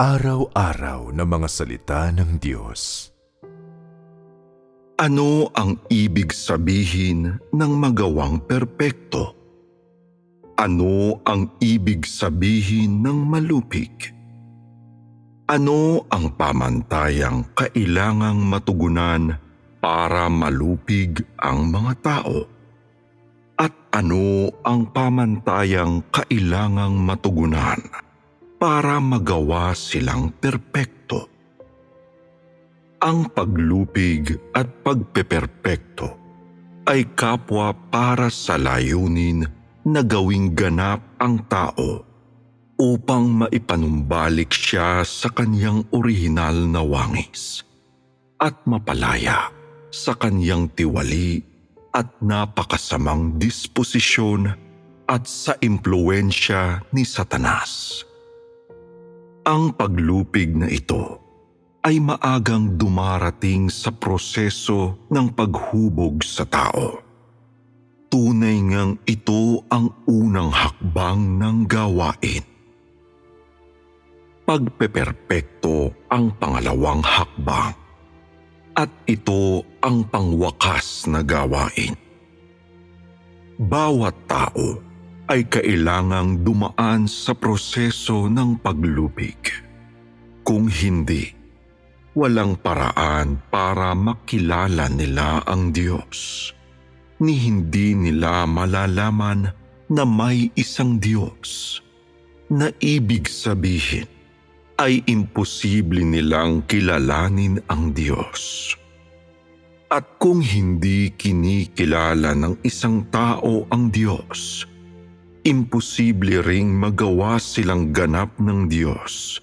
Pang-araw-araw na mga salita ng Diyos. Ano ang ibig sabihin ng magawang perpekto? Ano ang ibig sabihin ng malupig? Ano ang pamantayang kailangang matugunan para malupig ang mga tao? At ano ang pamantayang kailangang matugunan para magawa silang perpekto? Ang paglupig at pagpeperpekto ay kapwa para sa layunin na gawing ganap ang tao upang maipanumbalik siya sa kanyang orihinal na wangis at mapalaya sa kanyang tiwali at napakasamang disposisyon at sa impluensya ni Satanas. Ang paglupig na ito ay maagang dumarating sa proseso ng paghubog sa tao. Tunay ngang ito ang unang hakbang ng gawain. Pagpeperpekto ang pangalawang hakbang at ito ang pangwakas na gawain. Bawat tao ay kailangang dumaan sa proseso ng paglupig. Kung hindi, walang paraan para makilala nila ang Diyos. Ni hindi nila malalaman na may isang Diyos na ibig sabihin ay imposible nilang kilalanin ang Diyos. At kung hindi kinikilala ng isang tao ang Diyos, imposible ring magawa silang ganap ng Diyos.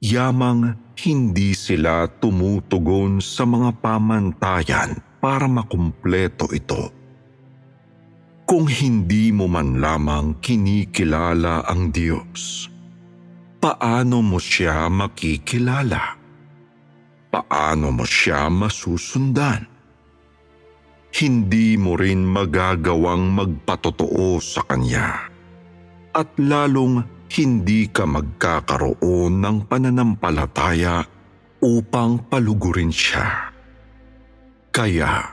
Yamang hindi sila tumutugon sa mga pamantayan para makumpleto ito. Kung hindi mo man lamang kinikilala ang Diyos, paano mo siya makikilala? Paano mo siya masusundan? Hindi mo rin magagawang magpatotoo sa Kanya. At lalong hindi ka magkakaroon ng pananampalataya upang palugurin siya. Kaya,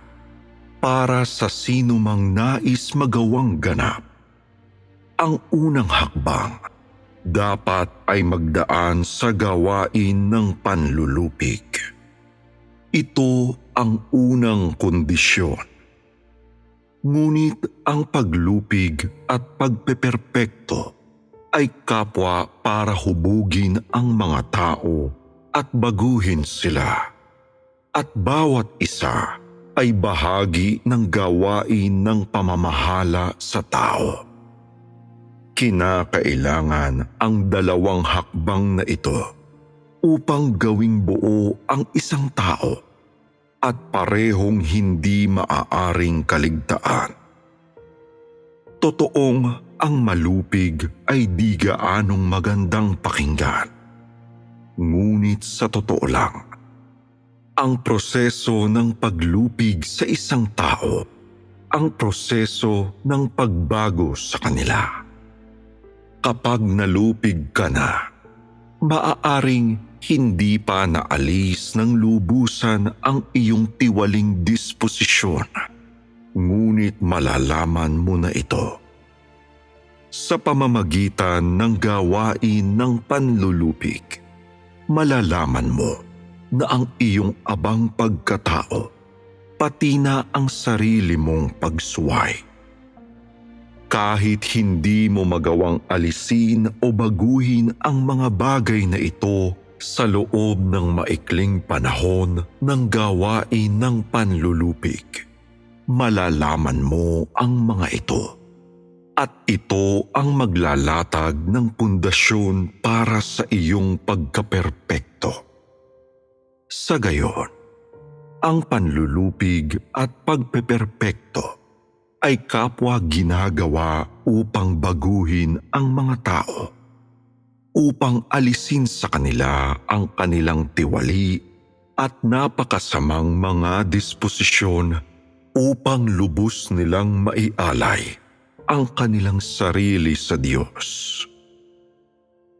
para sa sino mang nais magawang ganap, ang unang hakbang dapat ay magdaan sa gawain ng panlulupig. Ito ang unang kondisyon. Ngunit ang paglupig at pagpeperpekto ay kapwa para hubugin ang mga tao at baguhin sila. At bawat isa ay bahagi ng gawain ng pamamahala sa tao. Kinakailangan ang dalawang hakbang na ito upang gawing buo ang isang tao at parehong hindi maaaring kaligtaan. Totoong ang malupig ay di gaanong magandang pakinggan. Ngunit sa totoo lang, ang proseso ng paglupig sa isang tao ang proseso ng pagbago sa kanila. Kapag nalupig ka na, maaaring hindi pa naalis ng lubusan ang iyong tiwaling disposisyon. Ngunit malalaman mo na ito sa pamamagitan ng gawain ng panlulupig. Malalaman mo na ang iyong abang pagkatao, pati na ang sarili mong pagsuway. Kahit hindi mo magawang alisin o baguhin ang mga bagay na ito sa loob ng maikling panahon ng gawain ng panlulupig, malalaman mo ang mga ito. At ito ang maglalatag ng pundasyon para sa iyong pagkaperpekto. Sa gayon, ang panlulupig at pagpeperpekto ay kapwa ginagawa upang baguhin ang mga tao, upang alisin sa kanila ang kanilang tiwali at napakasamang mga disposisyon upang lubos nilang maialay ang kanilang sarili sa Diyos.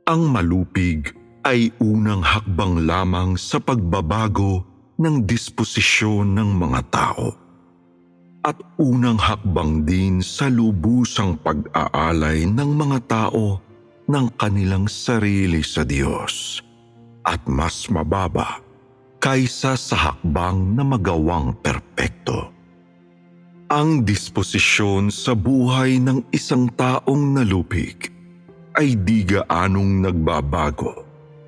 Ang malupig ay unang hakbang lamang sa pagbabago ng disposisyon ng mga tao at unang hakbang din sa lubusang pag-aalay ng mga tao ng kanilang sarili sa Diyos at mas mababa kaysa sa hakbang na magawang perpekto. Ang disposisyon sa buhay ng isang taong nalupig ay di gaanong nagbabago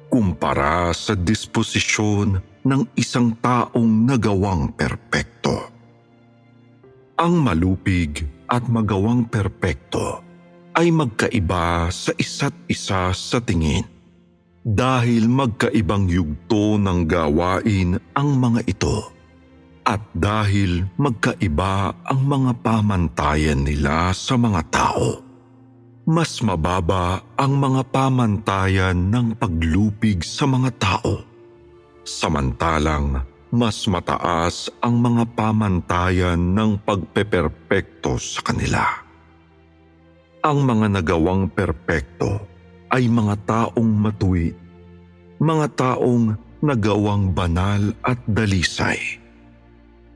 kumpara sa disposisyon ng isang taong nagawang perpekto. Ang malupig at magawang perpekto ay magkaiba sa isa't isa sa tingin dahil magkaibang yugto ng gawain ang mga ito at dahil magkaiba ang mga pamantayan nila sa mga tao. Mas mababa ang mga pamantayan ng paglupig sa mga tao. Samantalang mas mataas ang mga pamantayan ng pagpeperpekto sa kanila. Ang mga nagawang perpekto ay mga taong matuwid, mga taong nagawang banal at dalisay.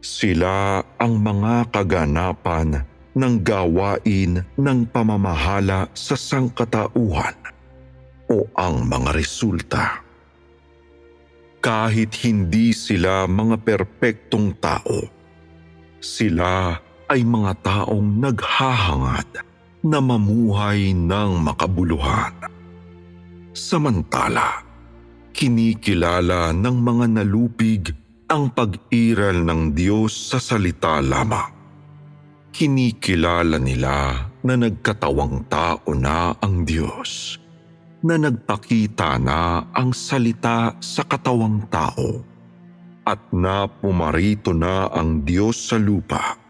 Sila ang mga kaganapan ng gawain ng pamamahala sa sangkatauhan o ang mga resulta. Kahit hindi sila mga perpektong tao, sila ay mga taong naghahangad na mamuhay ng makabuluhan. Samantala, kinikilala ng mga nalupig ang pag-iral ng Diyos sa salita lamang. Kinikilala nila na nagkatawang tao na ang Diyos, na nagpakita na ang salita sa katawang tao, at na pumarito na ang Diyos sa lupa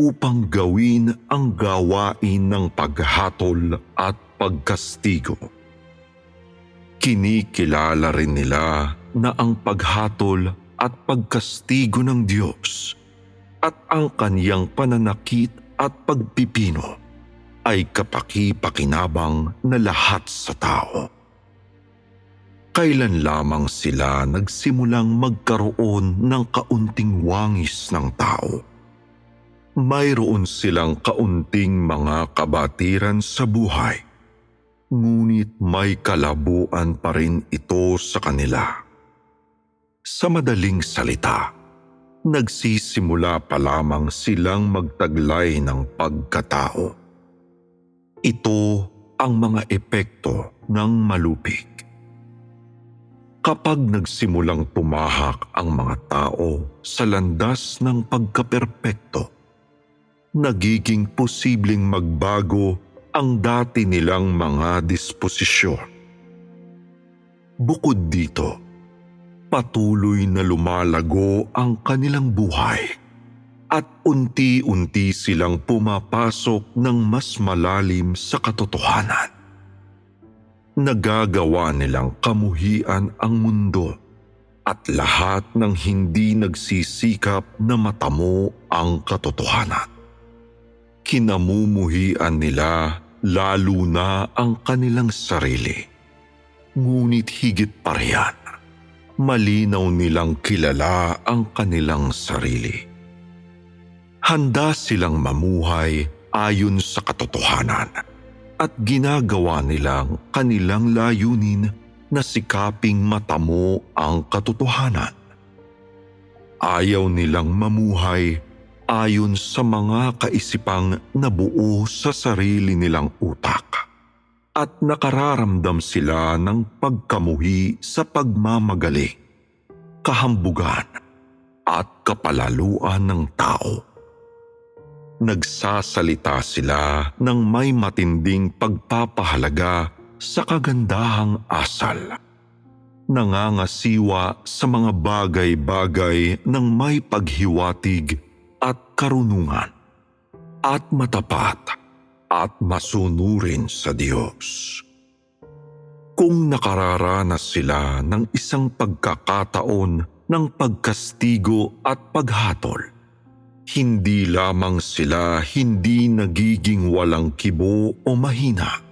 upang gawin ang gawain ng paghatol at pagkastigo. Kinikilala rin nila na ang paghatol at pagkastigo ng Diyos at ang kaniyang pananakit at pagpipino ay kapaki-pakinabang na lahat sa tao. Kailan lamang sila nagsimulang magkaroon ng kaunting wangis ng tao? Mayroon silang kaunting mga kabatiran sa buhay, ngunit may kalabuan pa rin ito sa kanila. Sa madaling salita, nagsisimula pa lamang silang magtaglay ng pagkatao. Ito ang mga epekto ng malupig. Kapag nagsimulang tumahak ang mga tao sa landas ng pagkaperpekto, nagiging posibleng magbago ang dati nilang mga disposisyon. Bukod dito, patuloy na lumalago ang kanilang buhay at unti-unti silang pumapasok ng mas malalim sa katotohanan. Nagagawa nilang kamuhian ang mundo at lahat ng hindi nagsisikap na matamo ang katotohanan. Kinamumuhian nila lalo na ang kanilang sarili. Ngunit higit pa riyan, malinaw nilang kilala ang kanilang sarili. Handa silang mamuhay ayon sa katotohanan at ginagawa nilang kanilang layunin na sikaping matamo ang katotohanan. Ayaw nilang mamuhay ayon sa mga kaisipang nabuo sa sarili nilang utak at nakararamdam sila ng pagkamuhi sa pagmamagaling, kahambugan at kapalaluan ng tao. Nagsasalita sila ng may matinding pagpapahalaga sa kagandahang asal. Nangangasiwa sa mga bagay-bagay ng may paghiwatig at karunungan at matapat at masunurin sa Diyos. Kung nakararanas sila ng isang pagkakataon ng pagkastigo at paghatol, hindi lamang sila hindi nagiging walang kibo o mahina,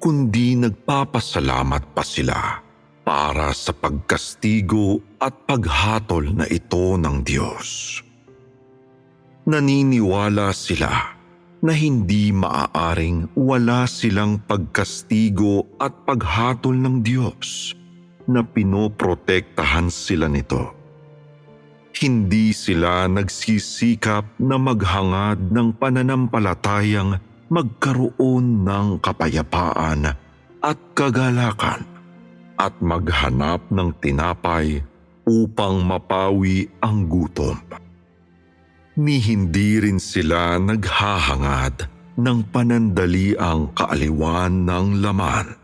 kundi nagpapasalamat pa sila para sa pagkastigo at paghatol na ito ng Diyos. Naniniwala sila na hindi maaaring wala silang pagkastigo at paghatol ng Diyos na pinoprotektahan sila nito. Hindi sila nagsisikap na maghangad ng pananampalatayang magkaroon ng kapayapaan at kagalakan at maghanap ng tinapay upang mapawi ang gutom. Ni hindi rin sila naghahangad ng panandaliang kaaliwan ng laman.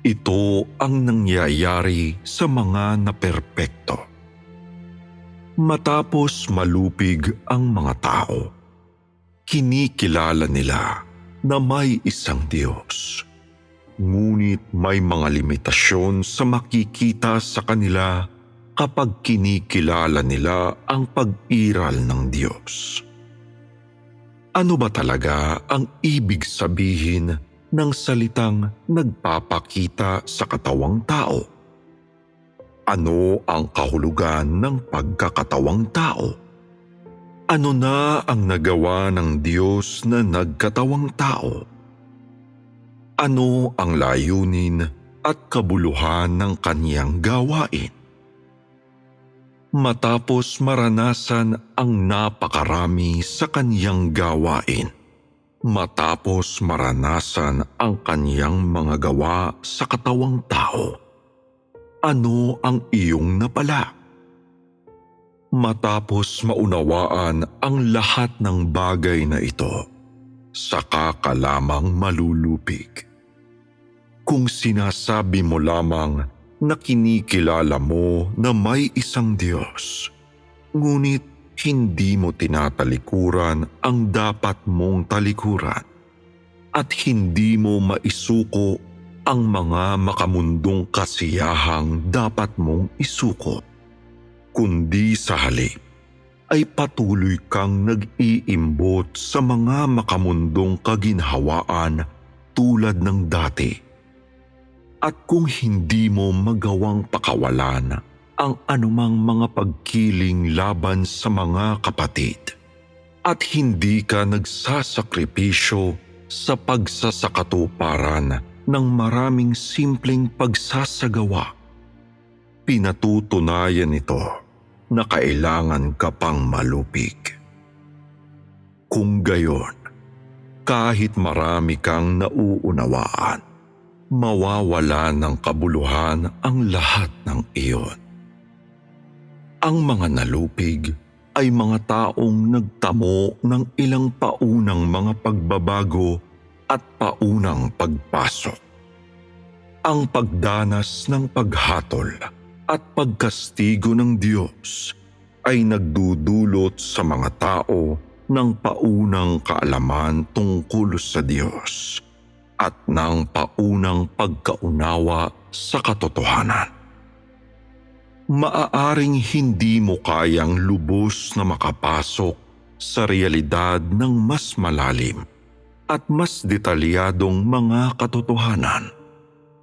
Ito ang nangyayari sa mga naperpekto. Matapos malupig ang mga tao, kinikilala nila na may isang Diyos. Ngunit may mga limitasyon sa makikita sa kanila kapag kinikilala nila ang pag-iral ng Diyos. Ano ba talaga ang ibig sabihin ng salitang nagpapakita sa katawang tao? Ano ang kahulugan ng pagkakatawang tao? Ano na ang nagawa ng Diyos na nagkatawang tao? Ano ang layunin at kabuluhan ng kaniyang gawain? Matapos maranasan ang napakarami sa kaniyang gawain, matapos maranasan ang kaniyang mga gawa sa katawang tao, ano ang iyong napala? Matapos maunawaan ang lahat ng bagay na ito, saka ka lamang malulupig. Kung sinasabi mo lamang na kinikilala mo na may isang Diyos, ngunit hindi mo tinatalikuran ang dapat mong talikuran. At hindi mo maisuko ang mga makamundong kasiyahang dapat mong isuko, kundi sa halip ay patuloy kang nag-iimbot sa mga makamundong kaginhawaan tulad ng dati. At kung hindi mo magawang pakawalan ang anumang mga pagkiling laban sa mga kapatid at hindi ka nagsasakripisyo sa pagsasakatuparan ng maraming simpleng pagsasagawa, pinatutunayan ito na kailangan ka pang malupig. Kung gayon, kahit marami kang nauunawaan, mawawala ng kabuluhan ang lahat ng iyon. Ang mga nalupig ay mga taong nagtamo ng ilang paunang mga pagbabago at paunang pagpasok. Ang pagdanas ng paghatol at pagkastigo ng Diyos ay nagdudulot sa mga tao ng paunang kaalaman tungkol sa Diyos at ng paunang pagkaunawa sa katotohanan. Maaaring hindi mo kayang lubos na makapasok sa realidad ng mas malalim at mas detalyadong mga katotohanan.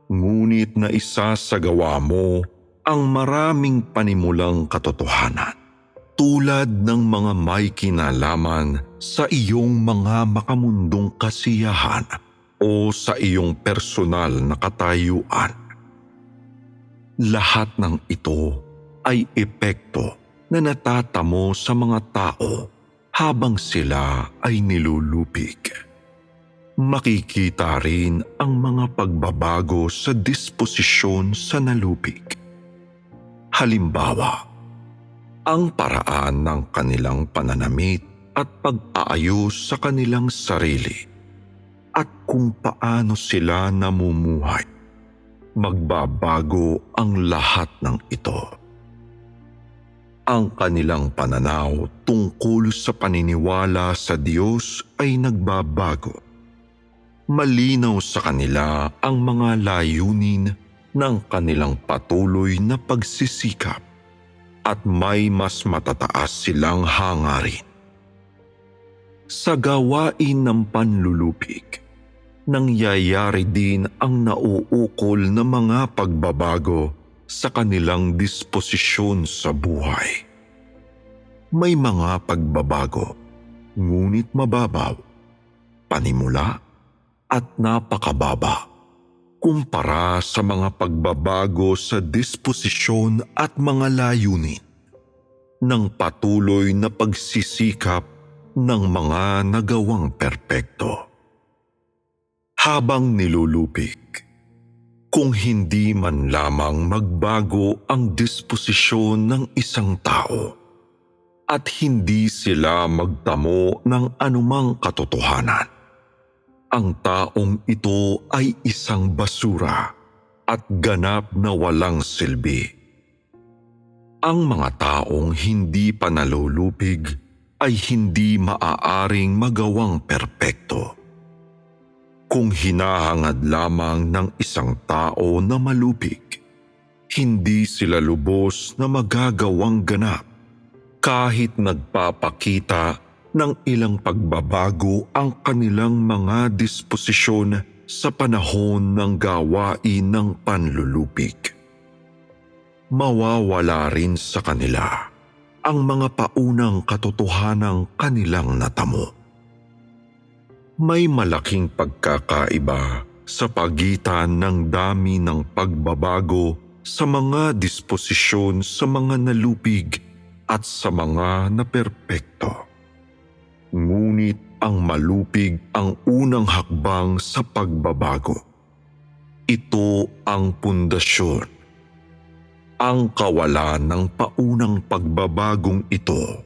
Ngunit na isasagawa mo ang maraming panimulang katotohanan tulad ng mga may kinalaman sa iyong mga makamundong kasiyahan o sa iyong personal na katayuan. Lahat ng ito ay epekto na natatamo sa mga tao habang sila ay nilulupig. Makikita rin ang mga pagbabago sa disposisyon sa nalupig. Halimbawa, ang paraan ng kanilang pananamit at pag-aayos sa kanilang sarili at kung paano sila namumuhay. Magbabago ang lahat ng ito. Ang kanilang pananaw tungkol sa paniniwala sa Diyos ay nagbabago. Malinaw sa kanila ang mga layunin ng kanilang patuloy na pagsisikap at may mas matataas silang hangarin. Sa gawain ng panlulupig, nangyayari din ang nauukol na mga pagbabago sa kanilang disposisyon sa buhay. May mga pagbabago, ngunit mababaw, panimula at napakababa kumpara sa mga pagbabago sa disposisyon at mga layunin ng patuloy na pagsisikap ng mga nagawang perpekto. Habang nilulupig, kung hindi man lamang magbago ang disposisyon ng isang tao at hindi sila magtamo ng anumang katotohanan, ang taong ito ay isang basura at ganap na walang silbi. Ang mga taong hindi pa nalulupig ay hindi maaaring magawang perpekto. Kung hinahangad lamang ng isang tao na malupig, hindi sila lubos na magagawang ganap kahit nagpapakita ng ilang pagbabago ang kanilang mga disposisyon sa panahon ng gawain ng panlulupig. Mawawala rin sa kanila ang mga paunang katotohanang kanilang natamo. May malaking pagkakaiba sa pagitan ng dami ng pagbabago sa mga disposisyon sa mga nalupig at sa mga naperpekto. Ngunit ang malupig ang unang hakbang sa pagbabago. Ito ang pundasyon. Ang kawalan ng paunang pagbabagong ito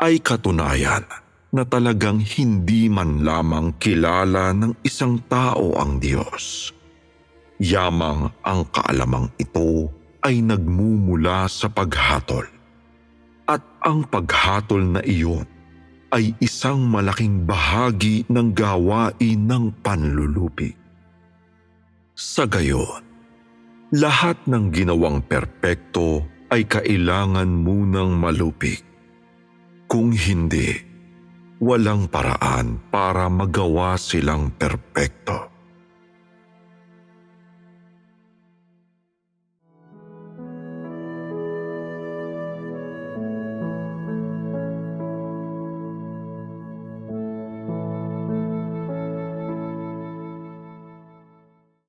ay katunayan na talagang hindi man lamang kilala ng isang tao ang Diyos. Yamang ang kaalamang ito ay nagmumula sa paghatol. At ang paghatol na iyon ay isang malaking bahagi ng gawain ng panlulupi. Sa gayon, lahat ng ginawang perpekto ay kailangan munang malupig. Kung hindi, walang paraan para magawa silang perpekto.